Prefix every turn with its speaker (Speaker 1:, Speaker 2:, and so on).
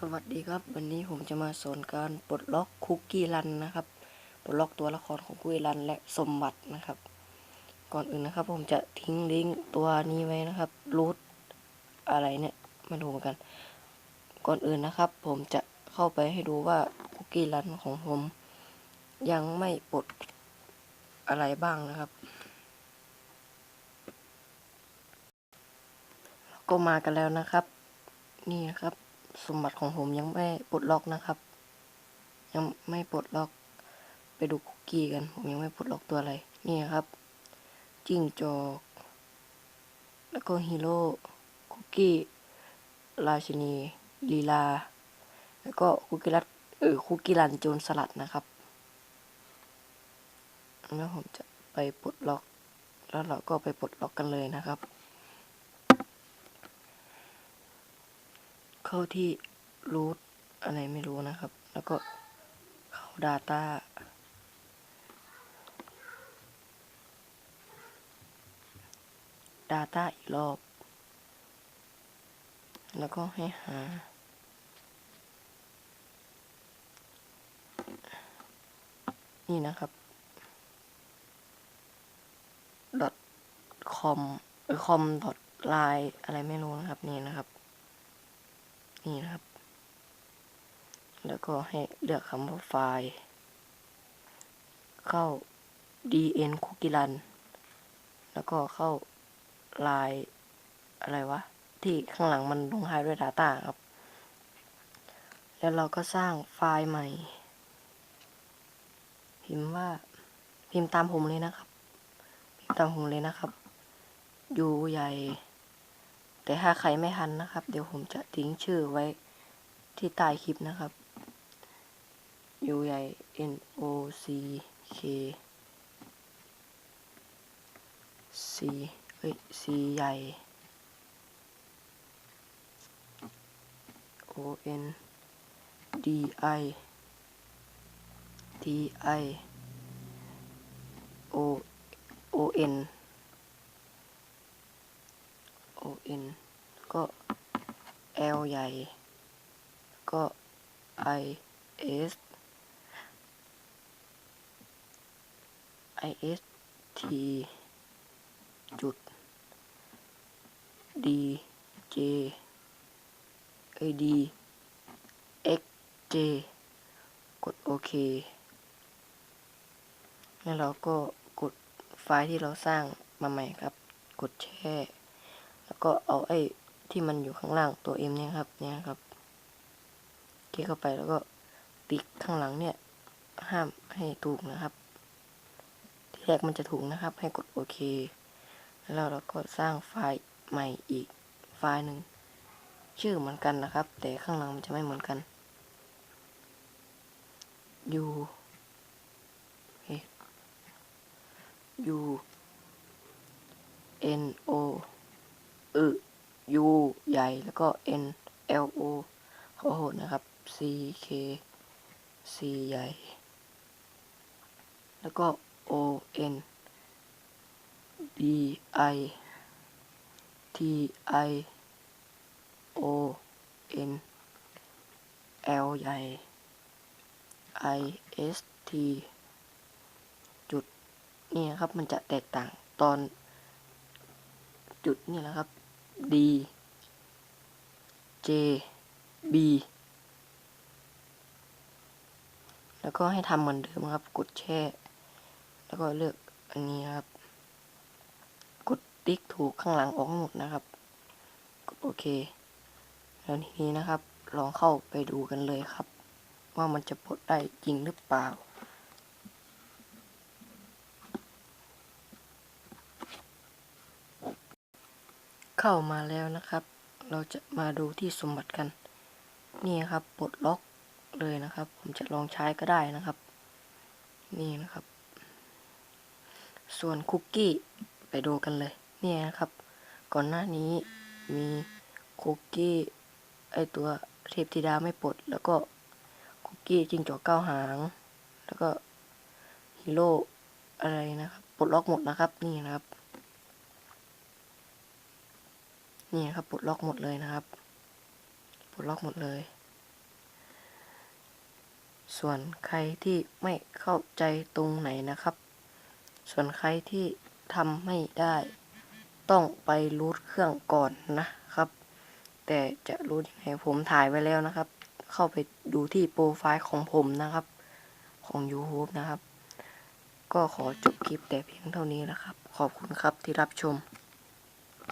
Speaker 1: สวัสดีครับ วันนี้ผมจะมาสอนการปลดล็อกคุกกี้รันนะครับปลดล็อกตัวละครของคุกกี้รันและสมบัตินะครับ ก่อนอื่นนะครับ ผมจะทิ้งลิงก์ตัวนี้ไว้นะครับรูทอะไรเนี่ยไม่รู้เหมือนกัน ก่อนอื่นนะครับ ผมจะเข้าไปให้ดูว่าคุกกี้รันของผม ยังไม่ปลดอะไรบ้างนะครับก็มากันแล้วนะครับ นี่นะครับ สมบัติของผมยังไม่ปลดล็อกนะครับ ยังไม่ปลดล็อก ไปดูคุกกี้กัน ผมยังไม่ปลดล็อกตัวอะไร นี่ครับจิ้งจอก แล้วก็ฮีโร่คุกกี้ราชินีลีลา แล้วก็คุกกี้รัดเออคุกกี้รันโจรสลัดนะครับแล้วผมจะไปปลดล็อก แล้วเราก็ไปปลดล็อกกันเลยนะครับ เข้าที่รูทอะไรไม่รู้นะครับ แล้วก็เข้า Data Data อีกรอบ แล้วก็ให้หา นี่นะครับ com เออ com line อะไรไม่รู้นะครับ นี่นะครับ นี่นะครับ แล้วก็ให้เลือกคำว่าไฟล์ เข้า dn cookie run แล้วก็เข้า line อะไรวะ ที่ข้างหลังมันลงท้ายด้วย Data ครับ แล้วเราก็สร้างไฟล์ใหม่ พิมพ์ว่าพิมพ์ตามผมเลยนะครับ พิมพ์ตามผมเลยนะครับ u ใหญ่ แต่ถ้าใครไม่ทันนะครับ เดี๋ยวผมจะทิ้งชื่อไว้ที่ใต้คลิปนะครับ u ใหญ่ n o c k c เฮ้ย c ใหญ่ o n d i t i o o n o n ก็ l ใหญ่ ก็ i s i s t จุด d j เอ d x j กดโอเค แล้วเราก็กดไฟล์ที่เราสร้างมาใหม่ครับ กดแช่ แล้วก็เอาไอ้ ที่มันอยู่ข้างล่างตัว M เนี่ยครับ เนี่ยครับ คลิกเข้าไปแล้วก็ติ๊กข้างหลังเนี่ย ห้ามให้ถูกนะครับ ที่แรกมันจะถูกนะครับ ให้กดโอเค แล้วเราก็สร้างไฟล์ใหม่อีกไฟล์หนึ่งชื่อเหมือนกันนะครับ แต่ข้างหลังมันจะไม่เหมือนกัน u u n o เออ u ใหญ่แล้วก็ n l o ขอโหดนะครับ c k c ใหญ่ แล้วก็ o n b i t i o n l ใหญ่ i s t จุดนี่นะครับมันจะแตกต่างตอนจุดนี่แหละครับ d j b แล้วก็ให้ทำเหมือนเดิมครับ กดแช่ แล้วก็เลือกอันนี้ครับ กดติ๊กถูกข้างหลังออกหมดนะครับ กดโอเค แล้วทีนี้นะครับ ลองเข้าไปดูกันเลยครับ ว่ามันจะปลดได้จริงหรือเปล่า เข้ามาแล้วนะครับ เราจะมาดูที่สมบัติกัน นี่ครับปลดล็อกเลยนะครับ ผมจะลองใช้ก็ได้นะครับ นี่นะครับ ส่วนคุกกี้ไปดูกันเลย นี่นะครับ ก่อนหน้านี้มีคุกกี้ไอตัวเทพธิดาไม่ปลด แล้วก็คุกกี้จิงจอกเก้าหาง แล้วก็ฮีโร่อะไรนะครับ ปลดล็อกหมดนะครับ นี่นะครับ นี่ครับปลดล็อกหมดเลยนะครับปลดล็อกหมดเลย ส่วนใครที่ไม่เข้าใจตรงไหนนะครับ ส่วนใครที่ทำไม่ได้ ต้องไปรูทเครื่องก่อนนะครับ แต่จะรู้ยังไงผมถ่ายไว้แล้วนะครับ เข้าไปดูที่โปรไฟล์ของผมนะครับ ของ YouTube นะครับ ก็ขอจบคลิปแต่เพียงเท่านี้นะครับ ขอบคุณครับที่รับชม